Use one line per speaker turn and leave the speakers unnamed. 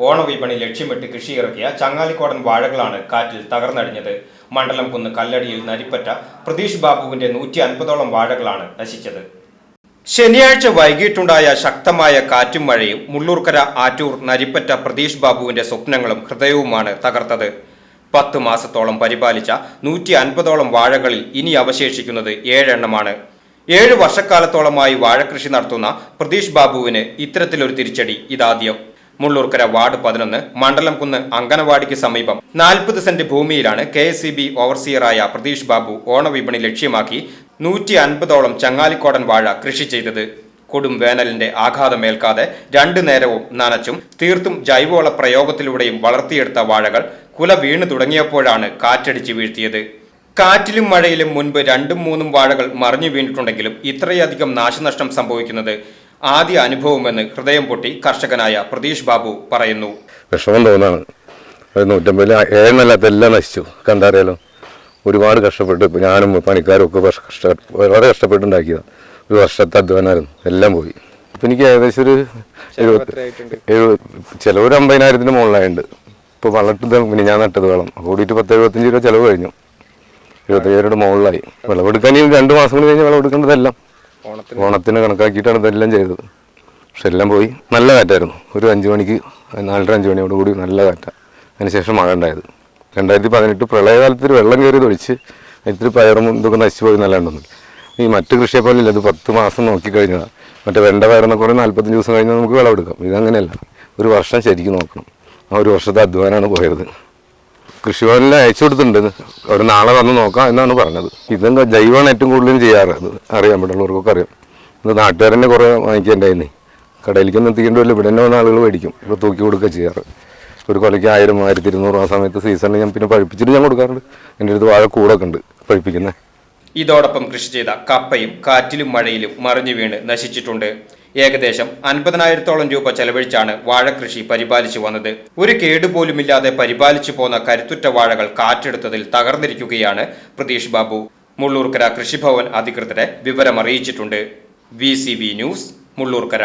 ഓണവിപണി ലക്ഷ്യമിട്ട് കൃഷി ഇറക്കിയ ചങ്ങാലിക്കോടൻ വാഴകളാണ് കാറ്റിൽ തകർന്നടിഞ്ഞത്. മണ്ഡലം കുന്ന് കല്ലടിയിൽ നരിപ്പറ്റ പ്രതീഷ് ബാബുവിന്റെ നൂറ്റി അൻപതോളം വാഴകളാണ് നശിച്ചത്. ശനിയാഴ്ച വൈകിട്ടുണ്ടായ ശക്തമായ കാറ്റും മഴയും മുള്ളൂർക്കര ആറ്റൂർ നരിപ്പറ്റ പ്രതീഷ് ബാബുവിന്റെ സ്വപ്നങ്ങളും ഹൃദയവുമാണ് തകർത്തത്. പത്ത് മാസത്തോളം പരിപാലിച്ച നൂറ്റി അൻപതോളം വാഴകളിൽ ഇനി അവശേഷിക്കുന്നത് ഏഴെണ്ണമാണ്. ഏഴ് വർഷക്കാലത്തോളമായി വാഴകൃഷി നടത്തുന്ന പ്രതീഷ് ബാബുവിന് ഇത്തരത്തിലൊരു തിരിച്ചടി ഇതാദ്യം. മുള്ളൂർക്കര വാർഡ് പതിനൊന്ന് മണ്ഡലം കുന്ന് അങ്കനവാടിക്ക് സമീപം. നാൽപ്പത് സെന്റ് ഭൂമിയിലാണ് കെ എസ് സി ബി ഓവർസിയറായ പ്രതീഷ് ബാബു ഓണവിപണി ലക്ഷ്യമാക്കി നൂറ്റി അൻപതോളം ചങ്ങാലിക്കോടൻ വാഴ കൃഷി ചെയ്തത്. കൊടും വേനലിന്റെ ആഘാതമേൽക്കാതെ രണ്ടു നേരവും നനച്ചും തീർത്തും ജൈവവള പ്രയോഗത്തിലൂടെയും വളർത്തിയെടുത്ത വാഴകൾ കുല വീണു തുടങ്ങിയപ്പോഴാണ് കാറ്റടിച്ച് വീഴ്ത്തിയത്. കാറ്റിലും മഴയിലും മുൻപ് രണ്ടും മൂന്നും വാഴകൾ മറിഞ്ഞു വീണിട്ടുണ്ടെങ്കിലും ഇത്രയധികം നാശനഷ്ടം സംഭവിക്കുന്നത് ആദ്യ അനുഭവമെന്ന് ഹൃദയം പൊട്ടി കർഷകനായ പ്രതീഷ് ബാബു പറയുന്നു.
വിഷമം തോന്നാണ്. നൂറ്റമ്പതിൽ ഏഴെണ്ണല്ലാത്ത അതെല്ലാം നശിച്ചു. കണ്ടറിയാലോ ഒരുപാട് കഷ്ടപ്പെട്ട്. ഞാനും പണിക്കാരും ഒക്കെ വർഷ- കഷ്ട വളരെ കഷ്ടപ്പെട്ടുണ്ടാക്കിയതാണ് ഒരു വർഷത്തെ അധ്വാനമായിരുന്നു എല്ലാം പോയി. ഇപ്പം എനിക്ക് ഏകദേശം ഒരു എഴുപത്തി എഴുപത് ചിലവ് ഒരു അമ്പതിനായിരത്തിന് മുകളിലായിട്ടുണ്ട്. ഇപ്പോൾ വളർത്തത് പിന്നെ ഞാൻ നട്ടത് വളം കൂടിയിട്ട് പത്ത് എഴുപത്തഞ്ച് രൂപ ചിലവ് കഴിഞ്ഞു. എഴുപത്തയ്യായിരം മുകളിലായി. വിളവെടുക്കാൻ ഈ രണ്ട് മാസം കൂടി കഴിഞ്ഞ് വിളവെടുക്കേണ്ടതെല്ലാം. ഓണത്തിന് കണക്കാക്കിയിട്ടാണ് ഇതെല്ലാം ചെയ്തത്. പക്ഷെ എല്ലാം പോയി. നല്ല കാറ്റായിരുന്നു. ഒരു അഞ്ച് മണിക്ക് നാലര അഞ്ച് മണിയോട് കൂടി നല്ല കാറ്റാണ് അതിനുശേഷം മഴ ഉണ്ടായത്. രണ്ടായിരത്തി പതിനെട്ട് പ്രളയകാലത്ത് വെള്ളം കയറി ഒഴിച്ച് ഇത്തിരി പയറും ഇതൊക്കെ നശിച്ചു പോയി നല്ലതുണ്ടെന്നില്ല ഈ മറ്റു കൃഷിയെ പോലെ ഇല്ല ഇത് പത്ത് മാസം നോക്കിക്കഴിഞ്ഞതാണ് മറ്റേ വെണ്ട പയറെന്നൊക്കെ പറഞ്ഞാൽ നാൽപ്പത്തഞ്ച് ദിവസം കഴിഞ്ഞാൽ നമുക്ക് വിളവെടുക്കാം. ഇതങ്ങനെയല്ല. ഒരു വർഷം ശരിക്കും നോക്കണം. ആ ഒരു വർഷത്തെ അധ്വാനമാണ് പോയത്. കൃഷിഭവനിൽ അയച്ചു കൊടുത്തിട്ടുണ്ട്. അവർ നാളെ വന്ന് നോക്കാം എന്നാണ് പറഞ്ഞത്. ഇതും ജൈവമാണ് ഏറ്റവും കൂടുതലും ചെയ്യാറ്. അത് അറിയാൻ പറ്റുള്ളവർക്കൊക്കെ അറിയാം. ഇത് നാട്ടുകാരനെ കുറേ വാങ്ങിക്കേണ്ടായിരുന്നേ കടയിലേക്കൊന്നും എത്തിക്കേണ്ടതില്ല ഇവിടെ തന്നെ വന്ന ആളുകൾ മേടിക്കും. ഇപ്പോൾ തൂക്കി കൊടുക്കുക ചെയ്യാറ്. ഒരു കൊലയ്ക്ക് ആയിരം ആയിരത്തി ഇരുന്നൂറ് ആ സമയത്ത് സീസണിൽ ഞാൻ പിന്നെ പഴിപ്പിച്ചിട്ട് ഞാൻ കൊടുക്കാറുണ്ട്. എന്റെ അടുത്ത് വാഴ കൂടൊക്കെ ഉണ്ട് പഴിപ്പിക്കുന്നത്
ഇതോടൊപ്പം കൃഷി ചെയ്ത കപ്പയും കാറ്റിലും മഴയിലും മറിഞ്ഞു വീണ് നശിച്ചിട്ടുണ്ട്. ഏകദേശം അൻപതിനായിരത്തോളം രൂപ ചെലവഴിച്ചാണ് വാഴകൃഷി പരിപാലിച്ചു വന്നത്. ഒരു കേടുപോലുമില്ലാതെ പരിപാലിച്ചു പോന്ന കരുത്തുറ്റ വാഴകൾ കാറ്റെടുത്തതിൽ തകർന്നിരിക്കുകയാണ് പ്രതീഷ് ബാബു. മുള്ളൂർക്കര കൃഷിഭവൻ അധികൃതരെ വിവരമറിയിച്ചിട്ടുണ്ട്. V news Mullurkara.